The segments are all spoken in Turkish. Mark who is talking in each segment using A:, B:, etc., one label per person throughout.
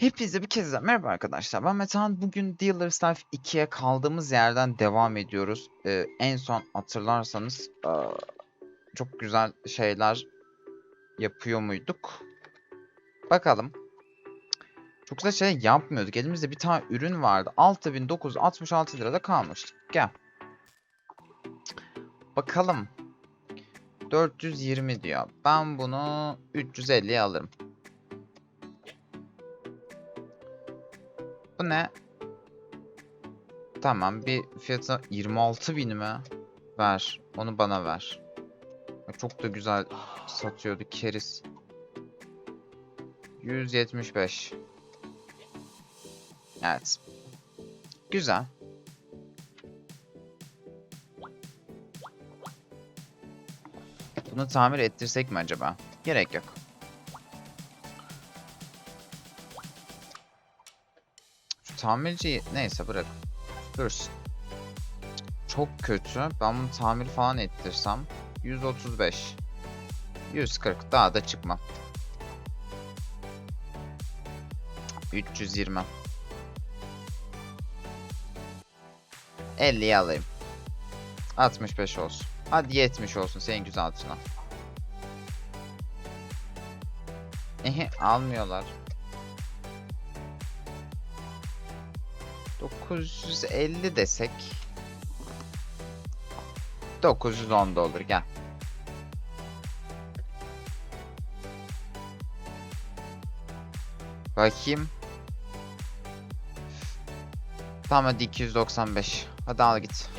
A: Hepinize bir kez daha merhaba arkadaşlar. Ben Metehan. Bugün Dealer's Life 2'ye kaldığımız yerden devam ediyoruz. Ee, en son hatırlarsanız aa, çok güzel şeyler yapıyor muyduk? Bakalım. Çok güzel şey yapmıyorduk. Elimizde bir tane ürün vardı. 6966 lirada kalmıştık. Gel. Bakalım. 420 diyor. Ben bunu 350'ye alırım. Bu ne? Tamam bir fiyatı 26 bin mi? Ver. Onu bana ver. Çok da güzel satıyordu keriz. 175. Evet. Güzel. Bunu tamir ettirsek mi acaba? Gerek yok. Şu tamirciyi neyse bırak. Dursun. Çok kötü. Ben bunu tamir falan ettirsem 135. 140 daha da çıkmam. 320. 50'yi alayım. 65 olsun. Hadi 70 olsun senin güzel altına. Ehe almıyorlar. 950 desek 910 da olur gel. Bakayım. Tamam hadi 295. Hadi al git.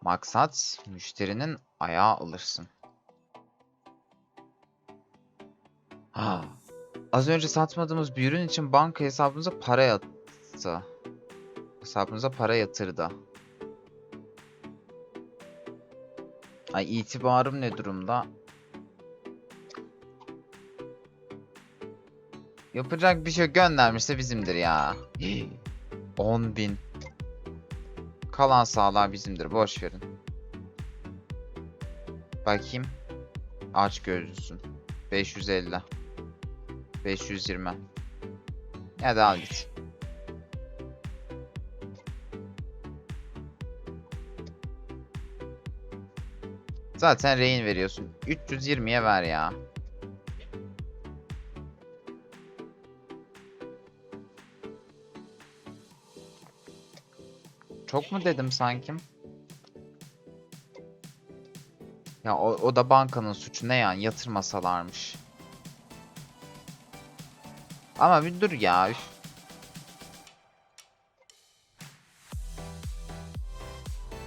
A: Maksat müşterinin ayağı alırsın. Ha. Az önce satmadığımız bir ürün için banka hesabımıza para yattı. Hesabımıza para yatırdı. Ay itibarım ne durumda? Yapacak bir şey göndermişse bizimdir ya. 10 bin. Kalan sağlar bizimdir. Boş verin. Bakayım. Aç gözlüsün. 550. 520. Ya da al git. Zaten rehin veriyorsun. 320'ye ver ya. Çok mu dedim sanki? Ya o, o da bankanın suçu ne yani yatırmasalarmış. Ama bir dur ya.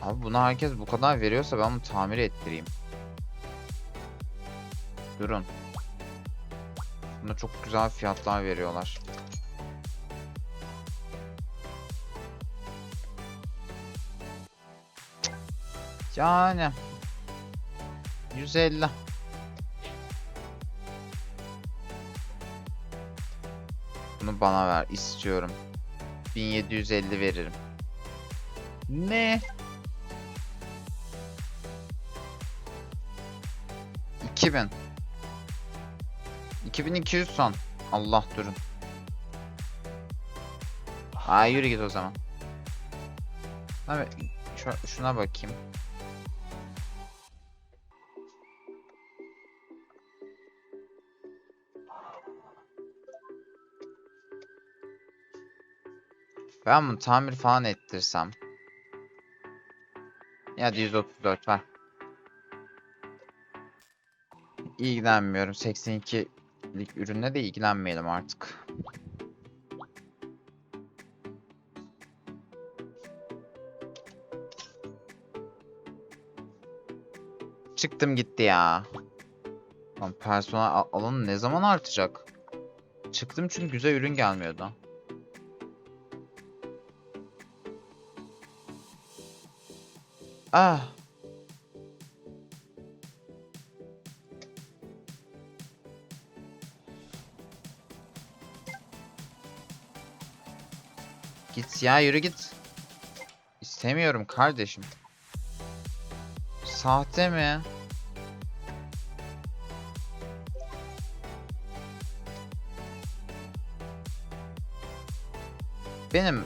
A: Abi buna herkes bu kadar veriyorsa ben bunu tamir ettireyim. Durun. Buna çok güzel fiyatlar veriyorlar. Yani 150. Bana ver istiyorum. 1750 veririm. Ne? 2000. 2200 son. Allah durun. Aa yürü git o zaman. Abi şu- şuna bakayım. Ben bunu tamir falan ettirsem. Ya da 134 ver. İlgilenmiyorum. 82'lik ürünle de ilgilenmeyelim artık. Çıktım gitti ya. Lan personel al- alanı ne zaman artacak? Çıktım çünkü güzel ürün gelmiyordu. Ah. Git ya yürü git. İstemiyorum kardeşim. Sahte mi? Benim.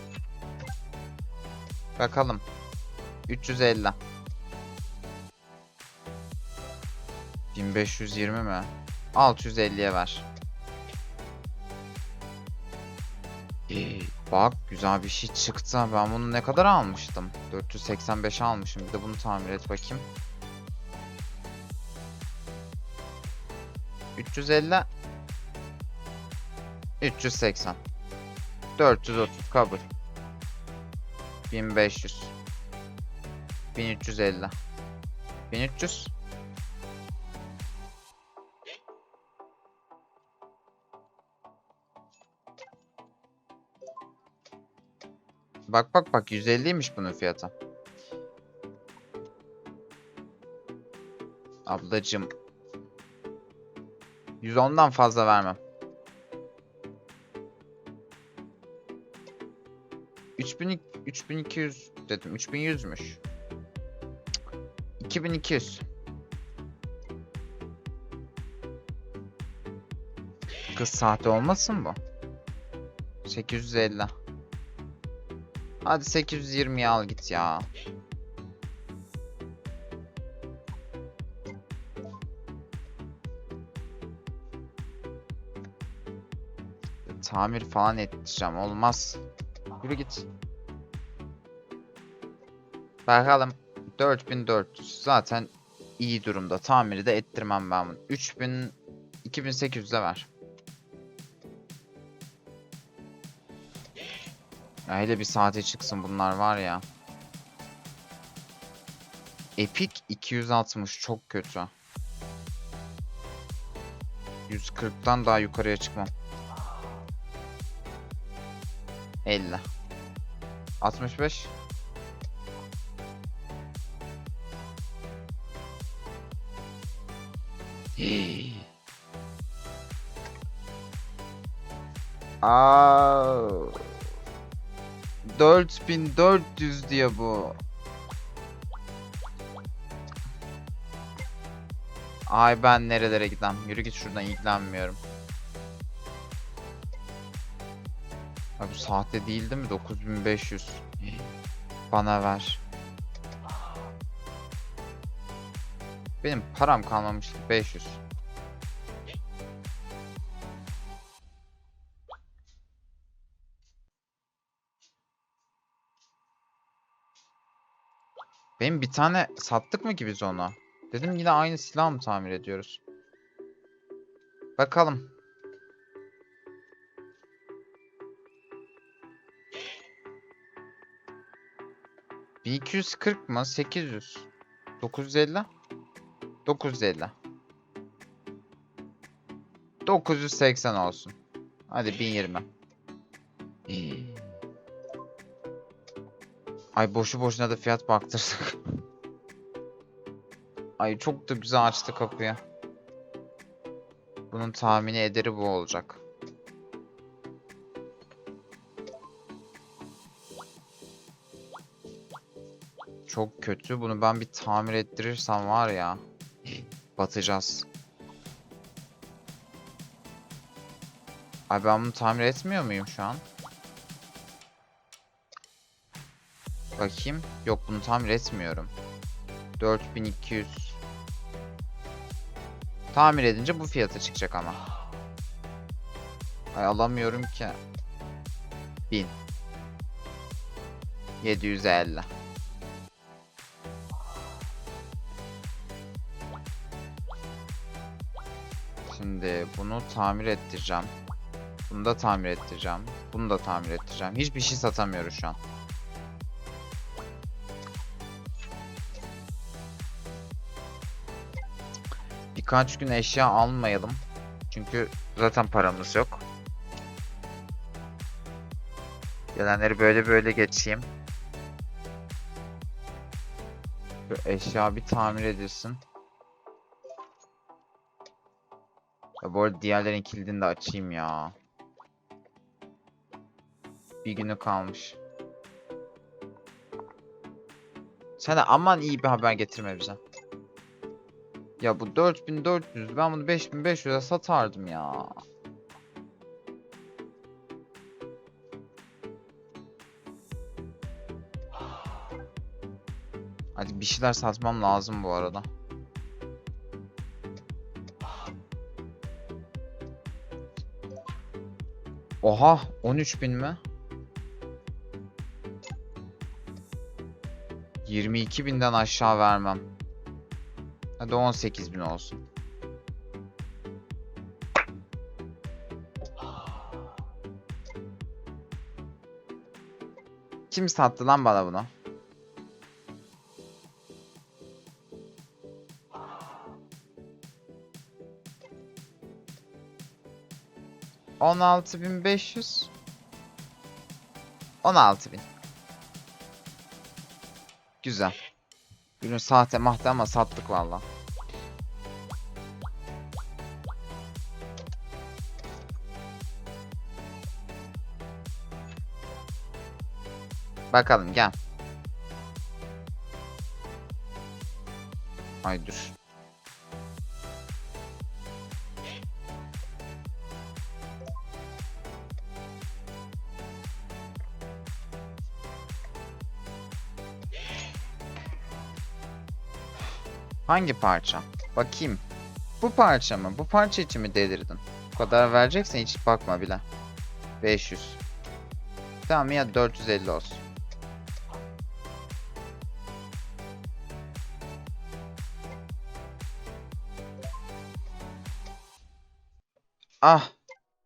A: Bakalım. 350 1520 mi? 650'ye ver. İyi, Bak güzel bir şey çıktı. Ben bunu ne kadar almıştım? 485 almışım. Bir de bunu tamir et bakayım. 350 380 430 kabul 1500 1350 1300 Bak bak bak 150'ymiş bunun fiyatı. Ablacım 110'dan fazla vermem. 3000 3200 dedim. 3100'müş. 2200. Kız sahte olmasın bu? 850. Hadi 820'ye al git ya. Tamir falan ettireceğim. Olmaz. Yürü git. Bakalım. 4400 zaten iyi durumda. Tamiri de ettirmem ben bunu. 3000 2800'e ver. Ya hele bir saate çıksın bunlar var ya. Epic 260 çok kötü. 140'tan daha yukarıya çıkmam. 50. 65. Aa. 4400 diye bu. Ay ben nerelere gidem? Yürü git şuradan ilgilenmiyorum. Abi bu sahte değil değil mi? 9500. Bana ver. Benim param kalmamış ki 500. Benim bir tane sattık mı ki biz ona? Dedim yine aynı silah mı tamir ediyoruz? Bakalım. Bir 240 mı? 800. 950. 950. 980 olsun. Hadi 1020. Ay boşu boşuna da fiyat baktırdık. Ay çok da güzel açtı kapıyı. Bunun tahmini ederi bu olacak. Çok kötü. Bunu ben bir tamir ettirirsem var ya. Batacağız. Ay ben bunu tamir etmiyor muyum şu an? Bakayım. Yok bunu tamir etmiyorum. 4200. Tamir edince bu fiyata çıkacak ama. Ay alamıyorum ki. 1000. 750. Şimdi bunu tamir ettireceğim. Bunu da tamir ettireceğim. Bunu da tamir ettireceğim. Hiçbir şey satamıyoruz şu an. Birkaç gün eşya almayalım. Çünkü zaten paramız yok. Gelenleri böyle böyle geçeyim. Şu eşya bir tamir edilsin. Ya bu arada diğerlerin kilidini de açayım ya. Bir günü kalmış. Sen de aman iyi bir haber getirme bize. Ya bu 4400 ben bunu 5500'e satardım ya. Hadi bir şeyler satmam lazım bu arada. Oha 13 bin mi? 22 binden aşağı vermem. Hadi 18 bin olsun. Kim sattı lan bana bunu? On altı bin beş yüz. On altı bin. Güzel. Ürün sahte mahte ama sattık valla. Bakalım gel. Ay dur. Hangi parça? Bakayım. Bu parça mı? Bu parça için mi delirdin? Bu kadar vereceksen hiç bakma bile. 500. Tamam ya 450 olsun. Ah.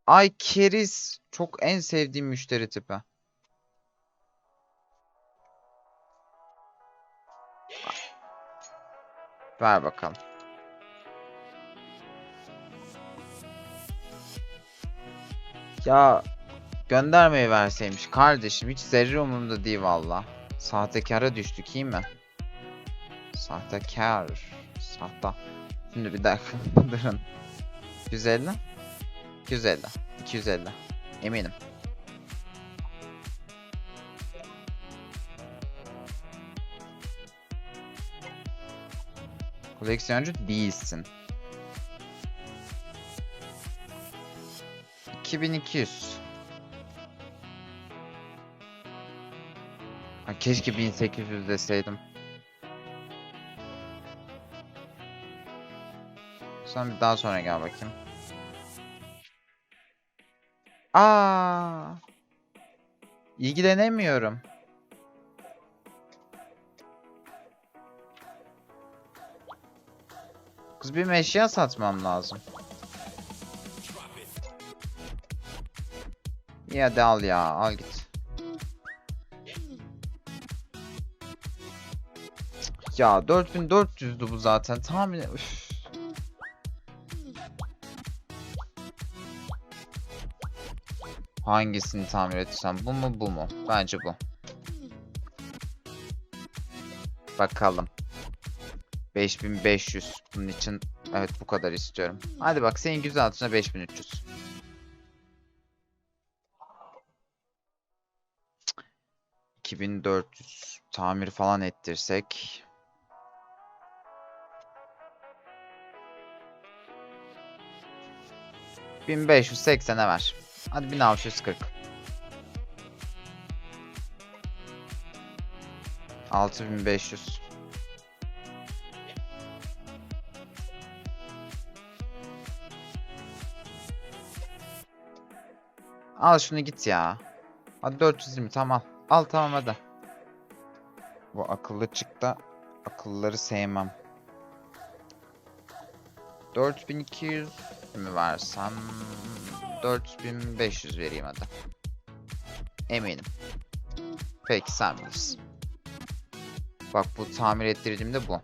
A: Ay keriz. Çok en sevdiğim müşteri tipi. Ver bakalım. Ya göndermeyi verseymiş kardeşim hiç zerre umurumda değil valla. Sahtekara düştük iyi mi? Sahtekar. Sahta. Şimdi bir dakika durun. 150 250 250 eminim. Koleksiyoncu değilsin. 2200. Ha, keşke 1800 deseydim. Sonra bir daha sonra gel bakayım. Aa! İlgilenemiyorum. Kız bir eşya satmam lazım. İyi hadi al ya al git. Ya 4400'dü bu zaten tahmin Üf. Hangisini tamir etsem bu mu bu mu? Bence bu. Bakalım. 5500. Bunun için evet bu kadar istiyorum. Hadi bak senin güzel altına 5300. Cık. 2400 tamir falan ettirsek. ...1580'e ver. Hadi 1640. 6500. Al şunu git ya. Hadi 420 tamam. Al tamam hadi. Bu akıllı çıktı. Akılları sevmem. 4200 mi versem? 4500 vereyim hadi. Eminim. Peki sen bilirsin. Bak bu tamir ettirdiğimde bu.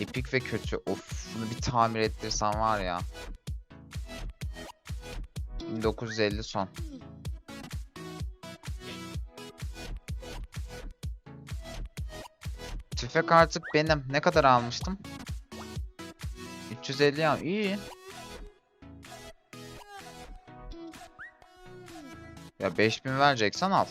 A: Epik ve kötü. Of bunu bir tamir ettirsem var ya. 1950 son. Tüfek artık benim. Ne kadar almıştım? 350 ya. İyi. Ya 5000 vereceksen al.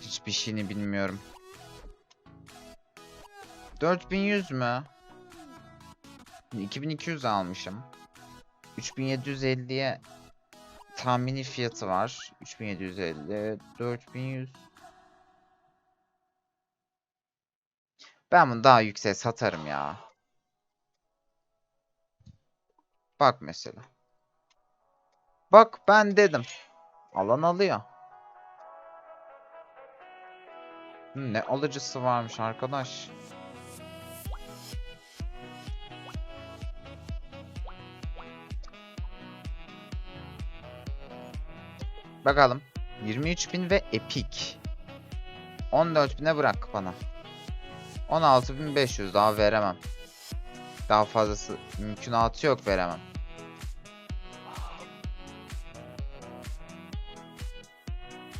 A: Hiçbir şeyini bilmiyorum. 4100 mü? 2200 almışım. 3750'ye tahmini fiyatı var. 3750, 4100. Ben bunu daha yüksek satarım ya. Bak mesela. Bak ben dedim. Alan alıyor. Hı, Ne alıcısı varmış arkadaş. Bakalım. 23.000 ve Epic. 14.000'e bırak bana. 16.500 daha veremem. Daha fazlası mümkünatı yok veremem.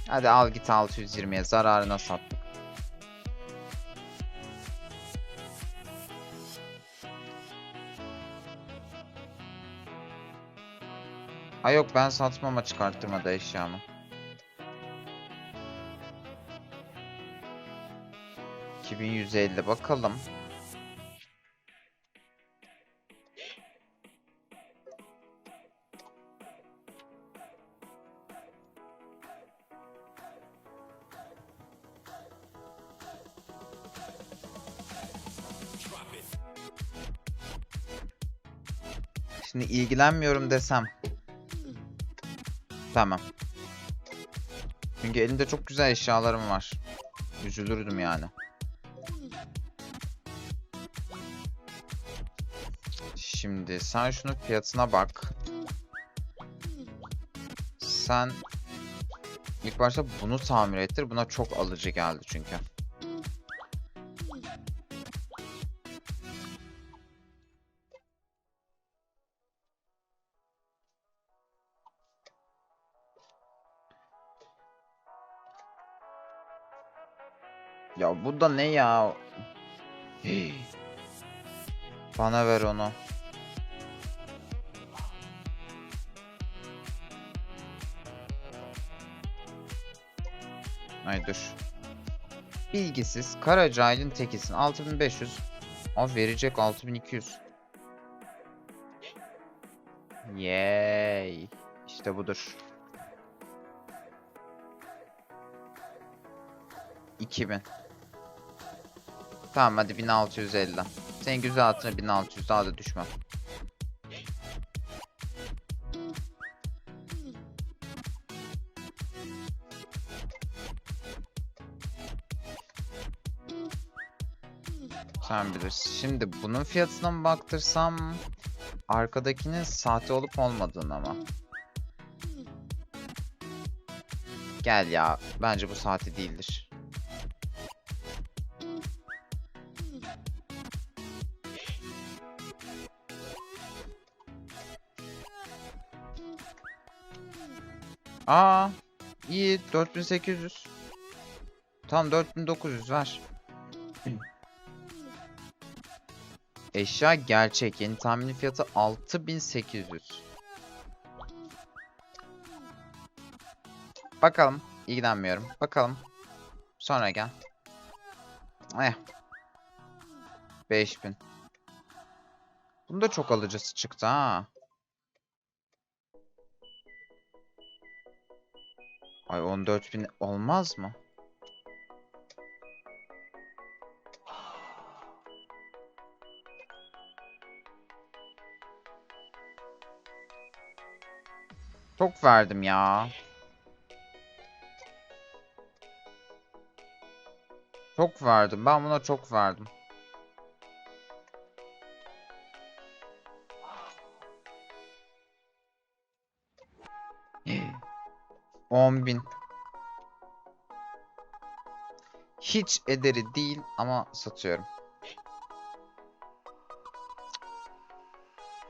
A: Hadi al git 620'ye zararına sattık. Ha yok ben satmama çıkarttırmadı eşyamı. ...2150 bakalım. Şimdi ilgilenmiyorum desem. Tamam. Çünkü elimde çok güzel eşyalarım var. Üzülürdüm yani. Şimdi sen şunun fiyatına bak. Sen ilk başta bunu tamir ettir. Buna çok alıcı geldi çünkü. Ya bu da ne ya? Bana ver onu. Ay dur. Bilgisiz. Karacahil'in tekisin. 6500. Abi verecek 6200. Yay. İşte budur. 2000. Tamam hadi 1650. Senin güzel hatırına 1600 daha da düşmem. Sen bilirsin. Şimdi bunun fiyatına mı baktırsam arkadakinin sahte olup olmadığını ama. Gel ya. Bence bu saati değildir. Aa, iyi 4800. Tam 4900 ver. Eşya gerçek. Yeni tahmini fiyatı 6800. Bakalım. İlgilenmiyorum. Bakalım. Sonra gel. Eh. 5000. Bunda çok alıcısı çıktı ha. Ay 14000 olmaz mı? Çok verdim ya. Çok verdim. Ben buna çok verdim. On bin. Hiç ederi değil ama satıyorum.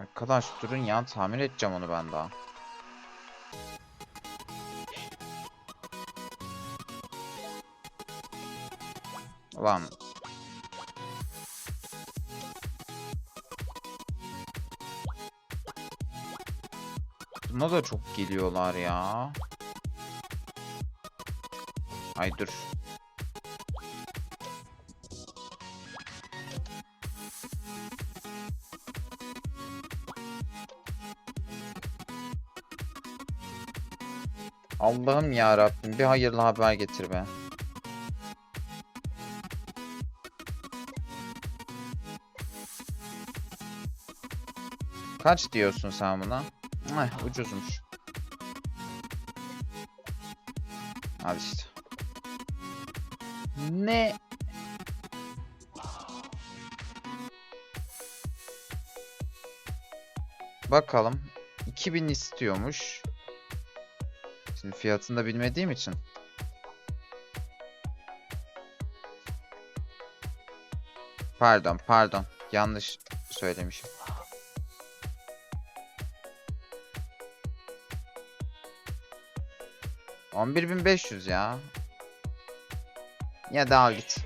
A: Arkadaş durun ya tamir edeceğim onu ben daha. Lan. Buna da çok geliyorlar ya. Ay dur. Allah'ım ya Rabbim bir hayırlı haber getir be. Kaç diyorsun sen buna? Ay, ucuzmuş. Al işte. Ne? Bakalım. 2000 istiyormuş. Şimdi fiyatını da bilmediğim için. Pardon, pardon. Yanlış söylemişim. On bir bin beş yüz ya. Ya da al git.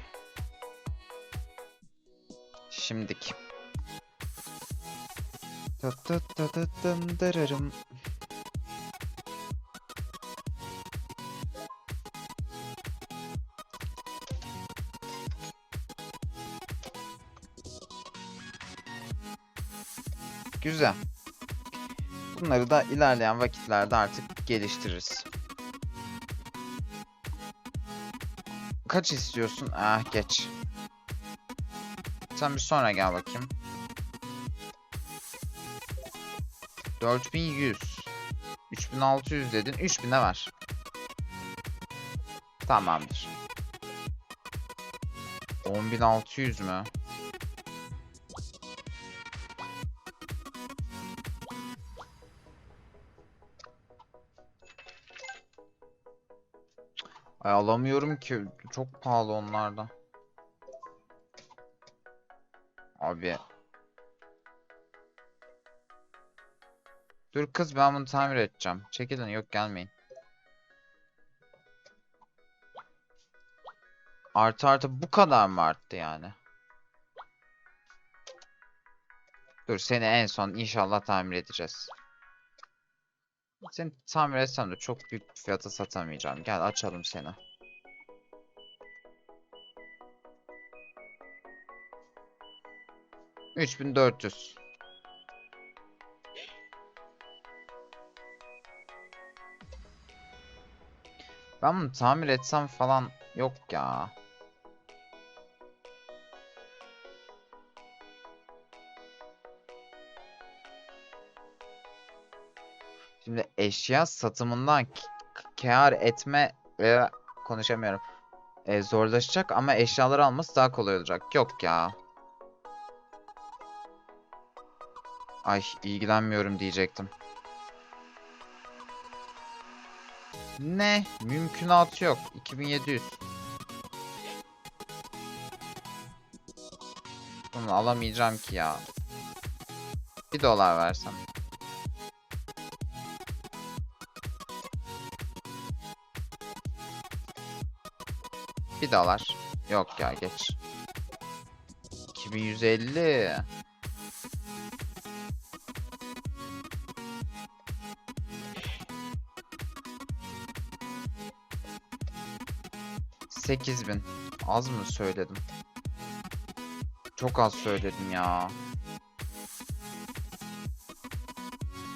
A: Şimdiki. Tut tut tut tut dırırım. Güzel. Bunları da ilerleyen vakitlerde artık geliştiririz. Kaç istiyorsun? Ah geç. Sen bir sonra gel bakayım. 4100. 3600 dedin. 3000'e ver. Tamamdır. 10600 mü? Alamıyorum ki. Çok pahalı onlarda. Abi. Dur kız ben bunu tamir edeceğim. Çekilin yok gelmeyin. Artı artı bu kadar mı arttı yani? Dur seni en son inşallah tamir edeceğiz. Seni tamir etsem de çok büyük bir fiyata satamayacağım. Gel açalım seni. Üç bin dört yüz. Ben bunu tamir etsem falan yok ya. Şimdi eşya satımından k- k- kâr etme veya konuşamıyorum. E, zorlaşacak ama eşyaları alması daha kolay olacak. Yok ya. Ay ilgilenmiyorum diyecektim. Ne? Mümkünatı yok. 2700. Bunu alamayacağım ki ya. Bir dolar versem. Bir dolar. Yok ya geç. 2150. Sekiz bin. Az mı söyledim? Çok az söyledim ya.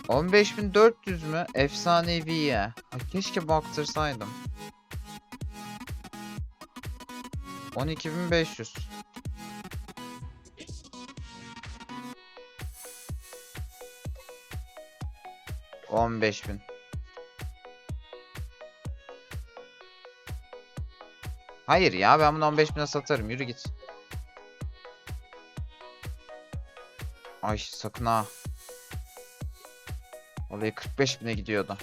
A: 15400 mü? Efsaneviye. Ay, keşke baktırsaydım. 12500. On beş bin. Hayır ya ben bunu 15 bine satarım. Yürü git. Ay sakın ha. Vallahi 45 bine gidiyordu.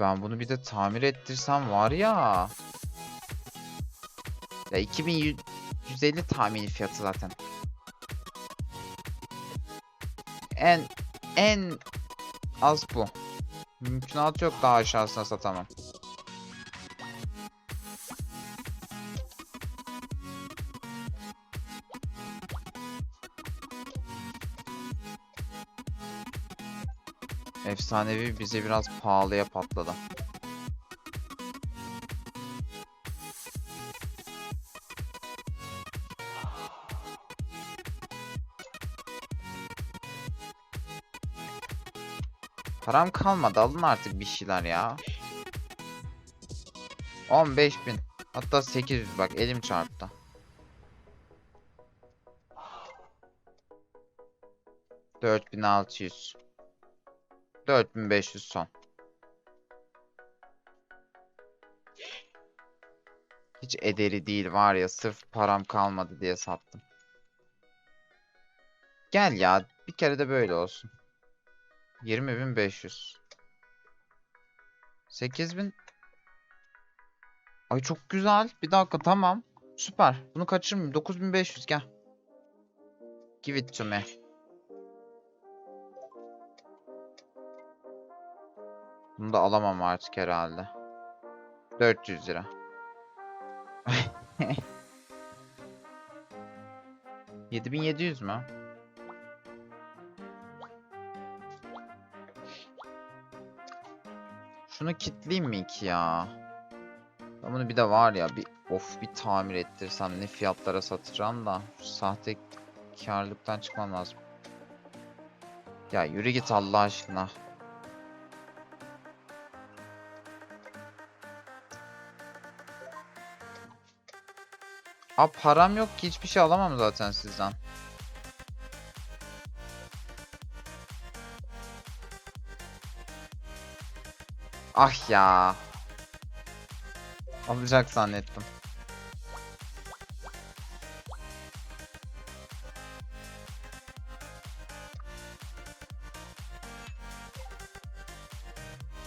A: Ben bunu bir de tamir ettirsem var ya. Ya 2150 tahmini fiyatı zaten. En en az bu. Mümkünatı yok daha aşağısına satamam. efsanevi bize biraz pahalıya patladı. Param kalmadı alın artık bir şeyler ya. 15 bin. Hatta 800 bak elim çarptı. Dört bin altı yüz. Dört bin beş yüz son. Hiç ederi değil var ya sırf param kalmadı diye sattım. Gel ya bir kere de böyle olsun. 20.500. 8.000. Ay çok güzel. Bir dakika tamam. Süper. Bunu kaçırmayayım. 9500 gel. Give it to me. Bunu da alamam artık herhalde. 400 lira. Yedi bin yedi yüz mü? Şunu kitleyeyim mi ki ya? Ben bunu bir de var ya bir of bir tamir ettirsem ne fiyatlara satacağım da sahte karlılıktan çıkmam lazım. Ya yürü git Allah aşkına. Abi param yok ki hiçbir şey alamam zaten sizden. Ah ya. Alacak zannettim.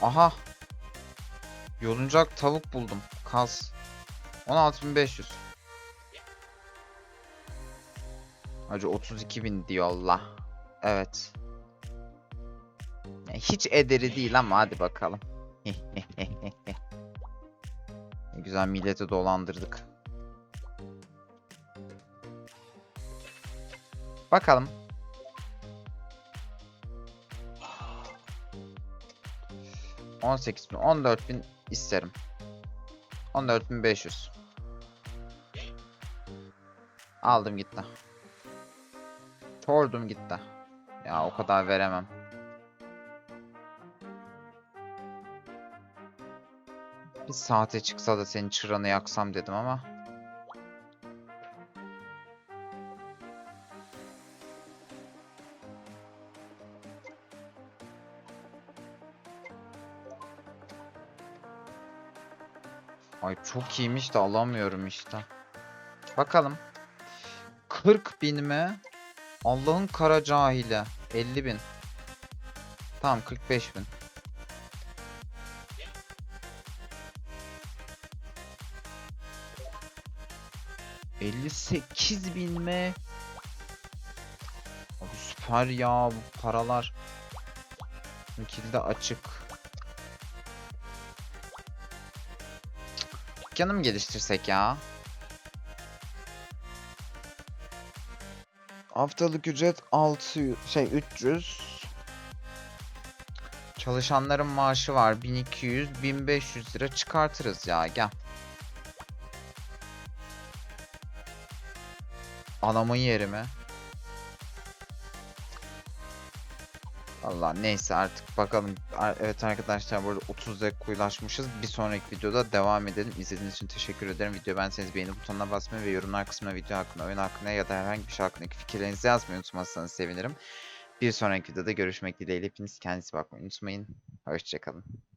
A: Aha. Yoluncak tavuk buldum. Kaz. 16500. Hacı 32.000 diyor Allah. Evet. Hiç ederi değil ama hadi bakalım. Güzel milleti dolandırdık. Bakalım. On sekiz bin, on dört bin isterim. On dört bin beş yüz. Aldım gitti. Sordum gitti. Ya o kadar veremem. Bir saate çıksa da senin çıranı yaksam dedim ama. Ay çok iyiymiş de alamıyorum işte. Bakalım. 40 bin mi? Allah'ın kara cahili. 50 bin. Tamam 45 bin. Elli sekiz bin mi? Abi süper ya bu paralar. Kilde açık. Dükkanı mı geliştirsek ya? Haftalık ücret 600 şey 300. Çalışanların maaşı var 1200 1500 lira çıkartırız ya gel. Anamın yerime. Allah neyse artık bakalım. Evet arkadaşlar burada 30 dakika ulaşmışız. Bir sonraki videoda devam edelim. İzlediğiniz için teşekkür ederim. Video beğendiyseniz beğeni butonuna basmayı ve yorumlar kısmına video hakkında, oyun hakkında ya da herhangi bir şey hakkındaki fikirlerinizi yazmayı unutmazsanız sevinirim. Bir sonraki videoda görüşmek dileğiyle. Hepiniz kendinize bakmayı unutmayın. Hoşçakalın.